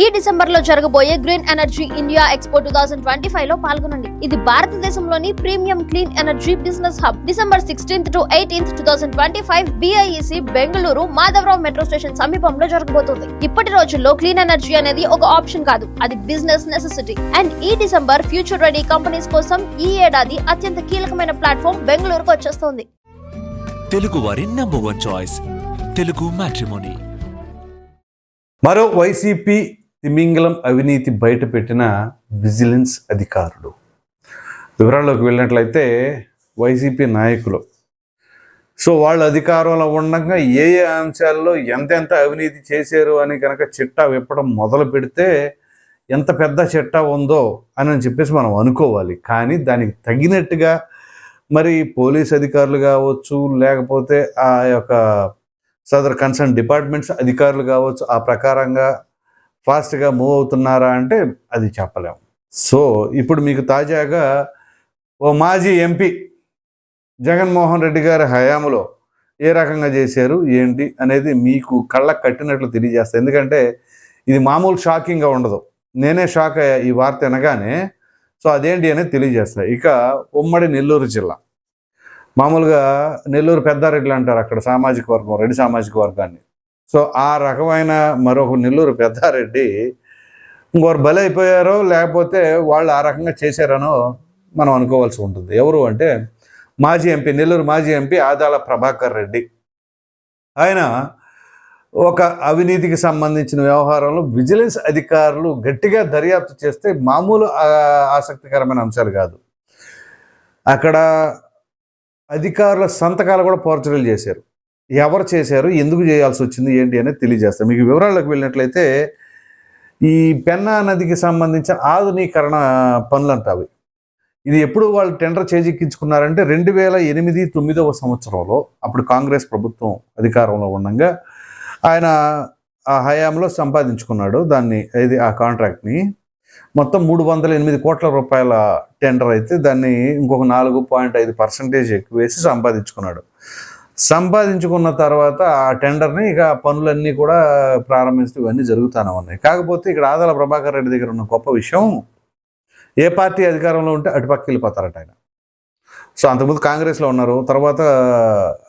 ఈ డిసెంబర్లో జరగబోయే green energy India expo two thousand twenty ఫైవ్లో పాల్గొనండి. ఇది భారతదేశంలోని premium clean energy business hub. December sixteenth to eighteenth two thousand twenty five BIEC Bengaluru Madhavarao metro station సమీపంలో జరగబోతుంది. ఇప్పటి రోజుల్లో క్లీన్ ఎనర్జీ అనేది ఒక ఆప్షన్ కాదు. అది బిజినెస్ నెసెసిటీ అండ్ ఈ డిసెంబర్ ఫ్యూచర్ రెడీ కంపెనీస్ కోసం ఈ ఏడాది అత్యంత కీలకమైన ప్లాట్ఫామ్ బెంగళూరుకు వచ్చేస్తోంది. తెలుగు వారి number one choice Telugu matrimony మరో వైసీపీ తిమింగలం అవినీతి బయటపెట్టిన విజిలెన్స్ అధికారుడు వివరాల్లోకి వెళ్ళినట్లయితే వైసీపీ నాయకులు. సో వాళ్ళు అధికారంలో ఉండగా ఏ ఏ అంశాల్లో ఎంతెంత అవినీతి చేశారు అని కనుక చిట్టా విప్పడం మొదలు పెడితే ఎంత పెద్ద చిట్టా ఉందో అని చెప్పేసి మనం అనుకోవాలి. కానీ దానికి తగినట్టుగా మరి పోలీస్ అధికారులు కావచ్చు లేకపోతే ఆ యొక్క సదర్ కన్సర్న్ డిపార్ట్మెంట్స్ అధికారులు కావచ్చు ఆ ప్రకారంగా ఫాస్ట్గా మూవ్ అవుతున్నారా అంటే అది చెప్పలేం. సో ఇప్పుడు మీకు తాజాగా ఓ మాజీ ఎంపీ జగన్మోహన్ రెడ్డి గారి హయాంలో ఏ రకంగా చేశారు ఏంటి అనేది మీకు కళ్ళకు కట్టినట్లు తెలియజేస్తాయి ఎందుకంటే ఇది మామూలు షాకింగ్గా ఉండదు. నేనే షాక్ అయ్యా ఈ వార్త అనగానే సో అదేంటి అనేది తెలియజేస్తాయి ఇక ఉమ్మడి నెల్లూరు జిల్లా. మామూలుగా నెల్లూరు పెద్దారెడ్లు అంటారు అక్కడ సామాజిక వర్గం రెడ్డి సామాజిక వర్గాన్ని. సో ఆ రకమైన మరొక నెల్లూరు పెద్దారెడ్డి ఇంకోరు బలైపోయారో లేకపోతే వాళ్ళు ఆ రకంగా చేశారనో మనం అనుకోవాల్సి ఉంటుంది. ఎవరు అంటే మాజీ ఎంపీ నెల్లూరు మాజీ ఎంపీ ఆదాల ప్రభాకర్ రెడ్డి. ఆయన ఒక అవినీతికి సంబంధించిన వ్యవహారంలో విజిలెన్స్ అధికారులు గట్టిగా దర్యాప్తు చేస్తే మామూలు ఆసక్తికరమైన అంశాలు కాదు. అక్కడ అధికారుల సంతకాలు కూడా పోర్చరీలు చేశారు. ఎవరు చేశారు ఎందుకు చేయాల్సి వచ్చింది ఏంటి అనేది తెలియజేస్తారు మీకు వివరాల్లోకి వెళ్ళినట్లయితే ఈ పెన్నా నదికి సంబంధించిన ఆధునీకరణ పనులు అంటావి ఇది ఎప్పుడు వాళ్ళు టెండర్ చేజిక్కించుకున్నారంటే రెండు వేల ఎనిమిది తొమ్మిదవ సంవత్సరంలో అప్పుడు కాంగ్రెస్ ప్రభుత్వం అధికారంలో ఉండగా ఆయన ఆ హయాంలో సంపాదించుకున్నాడు దాన్ని ఇది ఆ కాంట్రాక్ట్ని. మొత్తం మూడు వందల ఎనిమిది కోట్ల రూపాయల టెండర్ అయితే దాన్ని ఇంకొక నాలుగు పాయింట్ ఐదు పర్సెంటేజ్ ఎక్కువ వేసి సంపాదించుకున్నాడు. సంపాదించుకున్న తర్వాత ఆ టెండర్ని ఇక పనులన్నీ కూడా ప్రారంభిస్తూ ఇవన్నీ జరుగుతానే ఉన్నాయి. కాకపోతే ఇక్కడ ఆదాల ప్రభాకర్ రెడ్డి దగ్గర ఉన్న గొప్ప విషయం ఏ పార్టీ అధికారంలో ఉంటే అటుపక్క వెళ్ళిపోతారట ఆయన. సో అంతకుముందు కాంగ్రెస్లో ఉన్నారు. తర్వాత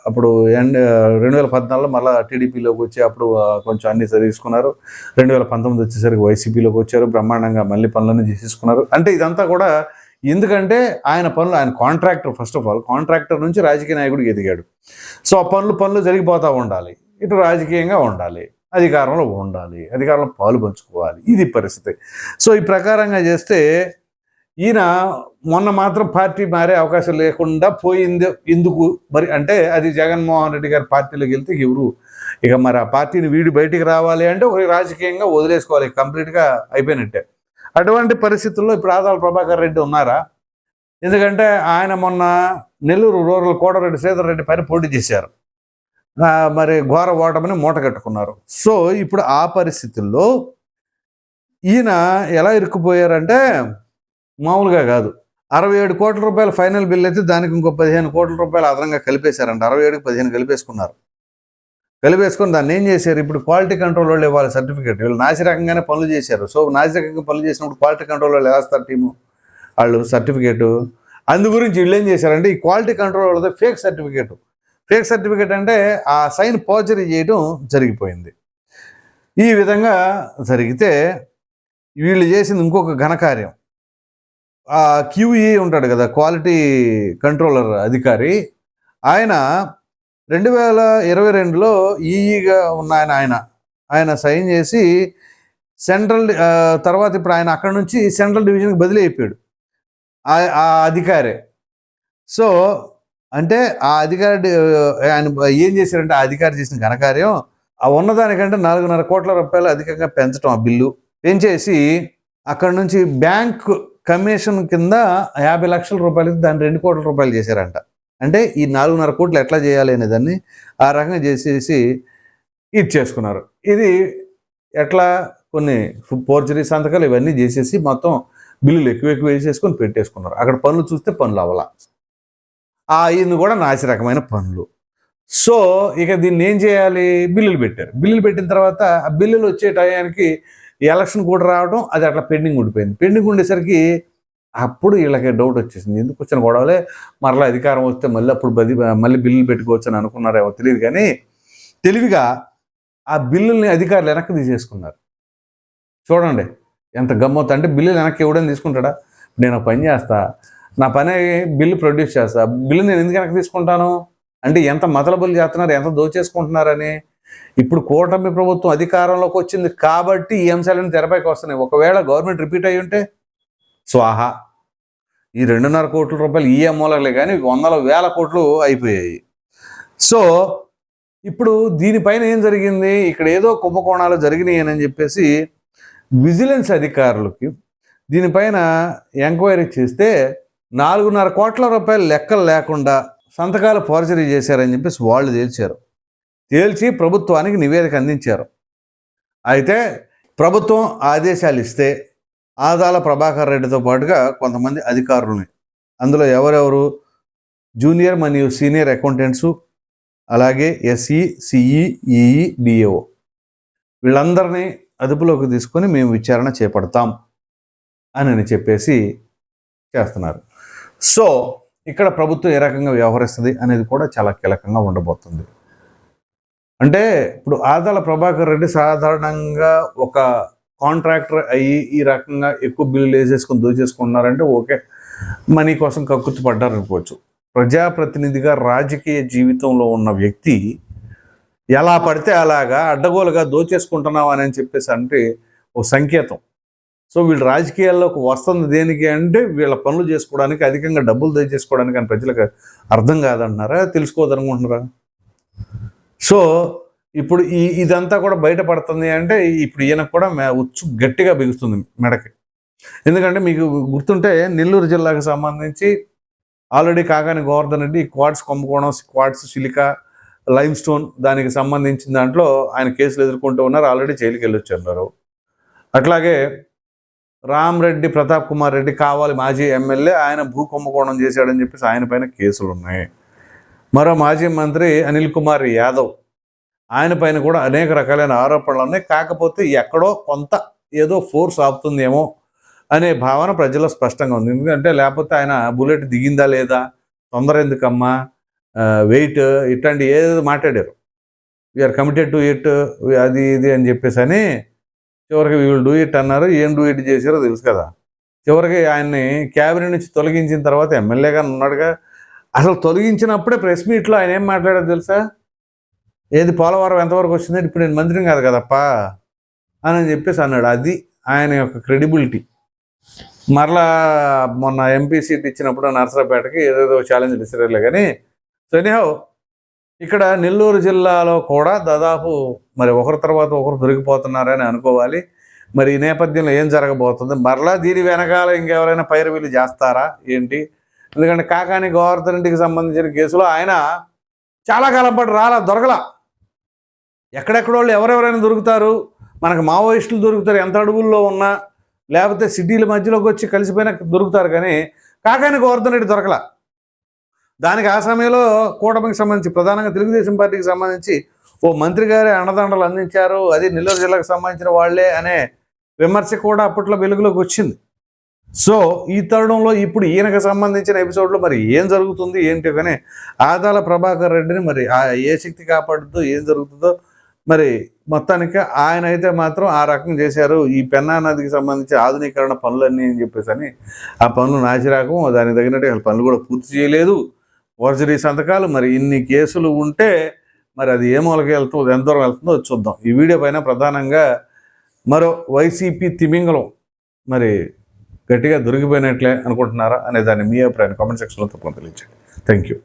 అప్పుడు ఎండ్ రెండు వేల పద్నాలుగులో మళ్ళీ టీడీపీలోకి వచ్చి అప్పుడు కొంచెం అన్ని తీసుకున్నారు రెండు వేల పంతొమ్మిది వచ్చేసరికి వైసీపీలోకి వచ్చారు. బ్రహ్మాండంగా మళ్ళీ పనులన్నీ చేసేసుకున్నారు. అంటే ఇదంతా కూడా ఎందుకంటే ఆయన పనులు ఆయన contractor first of all contractor నుంచి రాజకీయ నాయకుడికి ఎదిగాడు. సో ఆ పనులు పనులు జరిగిపోతూ ఉండాలి. ఇటు రాజకీయంగా ఉండాలి. అధికారంలో ఉండాలి. అధికారంలో పాలు పంచుకోవాలి. ఇది పరిస్థితి. సో ఈ ప్రకారంగా చేస్తే ఈయన మొన్న మాత్రం పార్టీ మారే అవకాశం లేకుండా పోయింది. ఎందుకు? మరి అంటే అది జగన్మోహన్ రెడ్డి గారి పార్టీలోకి వెళ్తే ఎవరు? ఇక మరి ఆ పార్టీని వీడి బయటికి రావాలి అంటే ఒక రాజకీయంగా వదిలేసుకోవాలి. కంప్లీట్గా అయిపోయినట్టే. అటువంటి పరిస్థితుల్లో ఇప్పుడు ఆదాల ప్రభాకర్ రెడ్డి ఉన్నారా? ఎందుకంటే ఆయన మొన్న నెల్లూరు రూరల్ కోటరెడ్డి శ్రీధర్ రెడ్డి పైన పోటీ చేశారు. మరి ఘోర ఓటమిని మూట కట్టుకున్నారు. సో ఇప్పుడు ఆ పరిస్థితుల్లో ఈయన ఎలా ఇరుక్కుపోయారంటే మామూలుగా కాదు. అరవై ఏడు కోట్ల రూపాయల ఫైనల్ బిల్ అయితే దానికి ఇంకో పదిహేను కోట్ల రూపాయలు అదనంగా కలిపేశారంట. అరవై ఏడుకి పదిహేను కలిపేసుకున్నారు. కలిపేసుకొని దాన్ని ఏం చేశారు? ఇప్పుడు క్వాలిటీ కంట్రోల్ వాళ్ళు ఇవ్వాలి సర్టిఫికేట్ వీళ్ళు నాసిరకంగానే పనులు చేశారు. సో నాసిరకంగా పనులు చేసినప్పుడు క్వాలిటీ కంట్రోల్ వాళ్ళు వేస్తారు టీము? వాళ్ళు సర్టిఫికేటు అందు గురించి వీళ్ళు ఏం చేశారంటే ఈ క్వాలిటీ కంట్రోల్ వాళ్ళతో ఫేక్ సర్టిఫికేట్ ఫేక్ సర్టిఫికేట్ అంటే ఆ సైన్ పోచరీ చేయడం జరిగిపోయింది. ఈ విధంగా జరిగితే వీళ్ళు చేసింది ఇంకొక ఘనకార్యం ఆ క్యూఈ ఉంటాడు కదా క్వాలిటీ కంట్రోలర్ అధికారి ఆయన రెండు వేల ఇరవై రెండులో ఈఈగా ఉన్న ఆయన ఆయన ఆయన సైన్ చేసి సెంట్రల్ తర్వాత ఇప్పుడు ఆయన అక్కడ నుంచి సెంట్రల్ డివిజన్కి బదిలీ అయిపోయాడు. ఆ- ఆ అధికారే. సో అంటే ఆ అధికారి ఆయన ఏం చేశారంటే ఆ అధికారి చేసిన ఘనకార్యం ఆ ఉన్నదానికంటే నాలుగున్నర కోట్ల రూపాయలు అధికంగా పెంచడం ఆ బిల్లు. పెంచేసి అక్కడ నుంచి బ్యాంక్ కమిషన్ కింద యాభై లక్షల రూపాయలకి దాన్ని రెండు కోట్ల రూపాయలు చేశారంట. అంటే ఈ నాలుగున్నర కోట్లు ఎట్లా చేయాలి అనే దాన్ని ఆ రకంగా చేసేసి ఇది చేసుకున్నారు. ఇది ఎట్లా కొన్ని ఫోర్జరీ సంతకాలు ఇవన్నీ చేసేసి మొత్తం బిల్లులు ఎక్కువ ఎక్కువ వేసేసుకొని పెట్టేసుకున్నారు. అక్కడ పనులు చూస్తే పనులు అవ్వాల. ఆ ఇది కూడా నాసి రకమైన పనులు. సో ఇక దీన్ని ఏం చేయాలి? బిల్లులు పెట్టారు. బిల్లులు పెట్టిన తర్వాత ఆ బిల్లులు వచ్చే టయానికి ఎలక్షన్ కూడా రావడం అది అట్లా పెండింగ్ ఉండిపోయింది. పెండింగ్ ఉండేసరికి అప్పుడు వీళ్ళకి డౌట్ వచ్చేసింది. ఎందుకు వచ్చిన గొడవలే? మరలా అధికారం వస్తే మళ్ళీ అప్పుడు బది మళ్ళీ బిల్లులు పెట్టుకోవచ్చు అని అనుకున్నారేమో తెలియదు కానీ తెలివిగా ఆ బిల్లుల్ని అధికారులు వెనక్కి తీసేసుకున్నారు. చూడండి ఎంత గమ్మత్తు. అంటే బిల్లులు వెనక్కి ఎవడని తీసుకుంటాడా? నేను పని చేస్తా. నా పని బిల్లు ప్రొడ్యూస్ చేస్తా. బిల్లు నేను ఎందుకు వెనక్కి తీసుకుంటాను? అంటే ఎంత మతలబులు చేస్తున్నారు? ఎంత దోచేసుకుంటున్నారని. ఇప్పుడు కూటమి ప్రభుత్వం అధికారంలోకి వచ్చింది కాబట్టి ఈ అంశాలన్నీ తెరపైకి వస్తున్నాయి. ఒకవేళ గవర్నమెంట్ రిపీట్ అయ్యి ఉంటే స్వాహా. ఈ రెండున్నర కోట్ల రూపాయలు ఈఏ మూలకలే కానీ వందల వేల కోట్లు అయిపోయాయి. సో ఇప్పుడు దీనిపైన ఏం జరిగింది? ఇక్కడ ఏదో కుంభకోణాలు జరిగినాయి అని చెప్పేసి విజిలెన్స్ అధికారులకి దీనిపైన ఎంక్వైరీ చేస్తే నాలుగున్నర కోట్ల రూపాయలు లెక్కలు లేకుండా సంతకాలు ఫోర్జరీ చేశారని చెప్పేసి వాళ్ళు తేల్చారు. తేల్చి ప్రభుత్వానికి నివేదిక అందించారు. అయితే ప్రభుత్వం ఆదేశాలు ఇస్తే ఆదాల ప్రభాకర్ రెడ్డితో పాటుగా కొంతమంది అధికారులని అందులో ఎవరెవరు? జూనియర్ మరియు సీనియర్ అకౌంటెంట్స్ అలాగే ఎస్ఈ సిఈ ఈఈ డిఏఓ వీళ్ళందరినీ అదుపులోకి తీసుకొని మేము విచారణ చేపడతాం అని చెప్పేసి చేస్తున్నారు. సో ఇక్కడ ప్రభుత్వం ఏ రకంగా వ్యవహరిస్తుంది అనేది కూడా చాలా కీలకంగా ఉండబోతుంది. అంటే ఇప్పుడు ఆదాల ప్రభాకర్ రెడ్డి సాధారణంగా ఒక కాంట్రాక్టర్ అయ్యి ఈ రకంగా ఎక్కువ బిల్లులు వేసేసుకొని దోచేసుకున్నారంటే ఓకే. మనీ కోసం కక్కుర్తి పడ్డారనుకోవచ్చు ప్రజాప్రతినిధిగా రాజకీయ జీవితంలో ఉన్న వ్యక్తి ఎలా పడితే అలాగా అడ్డగోలుగా దోచేసుకుంటున్నావు అని చెప్పేసి అంటే ఒక సంకేతం. సో వీళ్ళు రాజకీయాల్లోకి వస్తుంది దేనికి అంటే వీళ్ళ పనులు చేసుకోవడానికి అధికంగా డబ్బులు దయచేసుకోవడానికి అని ప్రజలకు అర్థం కాదంటున్నారా? తెలుసుకోదనుకుంటున్నారా? సో ఇప్పుడు ఈ ఇదంతా కూడా బయటపడుతుంది అంటే ఇప్పుడు ఈయనకు కూడా ఉచ్చు గట్టిగా బిగుస్తుంది మెడకి. ఎందుకంటే మీకు గుర్తుంటే నెల్లూరు జిల్లాకు సంబంధించి ఆల్రెడీ కాకాని గోవర్ధన్ రెడ్డి క్వాడ్స్ కుంభకోణం క్వాడ్స్ సిలికా లైమ్ స్టోన్ దానికి సంబంధించిన దాంట్లో ఆయన కేసులు ఎదుర్కొంటూ ఉన్నారు. ఆల్రెడీ జైలుకి వెళ్ళొచ్చున్నారు. అట్లాగే రామ్ రెడ్డి ప్రతాప్ కుమార్ రెడ్డి కావాలి మాజీ ఎమ్మెల్యే ఆయన భూ కుంభకోణం చేశాడని చెప్పేసి ఆయన పైన కేసులు ఉన్నాయి మరో మాజీ మంత్రి అనిల్ కుమార్ యాదవ్ ఆయన పైన కూడా అనేక రకాలైన ఆరోపణలు ఉన్నాయి. కాకపోతే ఎక్కడో కొంత ఏదో ఫోర్స్ ఆపుతుందేమో అనే భావన ప్రజల్లో స్పష్టంగా ఉంది. ఎందుకంటే లేకపోతే ఆయన బుల్లెట్ దిగిందా లేదా? తొందర ఎందుకమ్మా? వెయిట్ ఇట్లాంటి ఏదో మాట్లాడారు. వీఆర్ కమిటెడ్ టు ఇట్ అది ఇది అని చెప్పేసి అని చివరికి వీళ్ళు డూ ఇట్ అన్నారు. ఏం డూ ఇట్ చేశారో తెలుసు కదా. చివరికి ఆయన్ని క్యాబినెట్ నుంచి తొలగించిన తర్వాత ఎమ్మెల్యేగా ఉన్నాడుగా. అసలు తొలగించినప్పుడే ప్రెస్ మీట్లో ఆయన ఏం మాట్లాడారు తెలుసా? ఏది పోలవరం ఎంతవరకు వచ్చింది ఇప్పుడు నేను మంత్రిని కాదు కదప్పా అని చెప్పేసి అన్నాడు. అది ఆయన యొక్క క్రెడిబిలిటీ మరలా మొన్న ఎంపీ సీట్ ఇచ్చినప్పుడు నర్సరాపేటకి ఏదేదో ఛాలెంజ్ విసిరేలే కానీ సో ఎనీహౌ ఇక్కడ నెల్లూరు జిల్లాలో కూడా దాదాపు మరి ఒకరి తర్వాత ఒకరు దొరికిపోతున్నారని అనుకోవాలి. మరి ఈ నేపథ్యంలో ఏం జరగబోతుంది? మరలా దీని వెనకాల ఇంకెవరైనా పైరవీలు చేస్తారా? ఏంటి? ఎందుకంటే కాకాని గోవర్ధన్ రెడ్డికి సంబంధించిన కేసులో ఆయన చాలా కాలం పాటు రాలా దొరకలా. ఎక్కడెక్కడ వాళ్ళు ఎవరెవరైనా దొరుకుతారు మనకు మావోయిస్టులు దొరుకుతారు ఎంత అడుగుల్లో ఉన్నా లేకపోతే సిటీల మధ్యలోకి వచ్చి కలిసిపోయినా దొరుకుతారు కానీ కాకాని గోవర్ధన్ రెడ్డి దొరకల. దానికి ఆ సమయంలో కూటమికి సంబంధించి ప్రధానంగా తెలుగుదేశం పార్టీకి సంబంధించి ఓ మంత్రి గారే అండదండలు అందించారు అది నెల్లూరు జిల్లాకు సంబంధించిన వాళ్ళే అనే విమర్శ కూడా అప్పట్లో వెలుగులోకి వచ్చింది. సో ఈ తరుణంలో ఇప్పుడు ఈయనకు సంబంధించిన ఎపిసోడ్లో మరి ఏం జరుగుతుంది ఏంటి కానీ ఆదాల ప్రభాకర్ రెడ్డిని మరి ఆ ఏ శక్తి కాపాడుతుందో ఏం జరుగుతుందో మరి మొత్తానికి ఆయన అయితే మాత్రం ఆ రకం చేశారు. ఈ పెన్నా నదికి సంబంధించి ఆధునీకరణ పనులన్నీ అని చెప్పేసి అని ఆ పనులు నాచిరాకం దానికి తగినట్టు అసలు పనులు కూడా పూర్తి చేయలేదు. వర్జరీ సంతకాలు మరి ఇన్ని కేసులు ఉంటే మరి అది ఏ మూలకి వెళ్తుందో ఎంత దూరం వెళ్తుందో చూద్దాం. ఈ వీడియో పైన ప్రధానంగా మరో వైసీపీ తిమింగలం మరి గట్టిగా దొరికిపోయినట్లే అనుకుంటున్నారా అనే దాన్ని మీ అభిప్రాయాన్ని కామెంట్ సెక్షన్లో తప్పకుండా తెలియజేయండి థ్యాంక్ యూ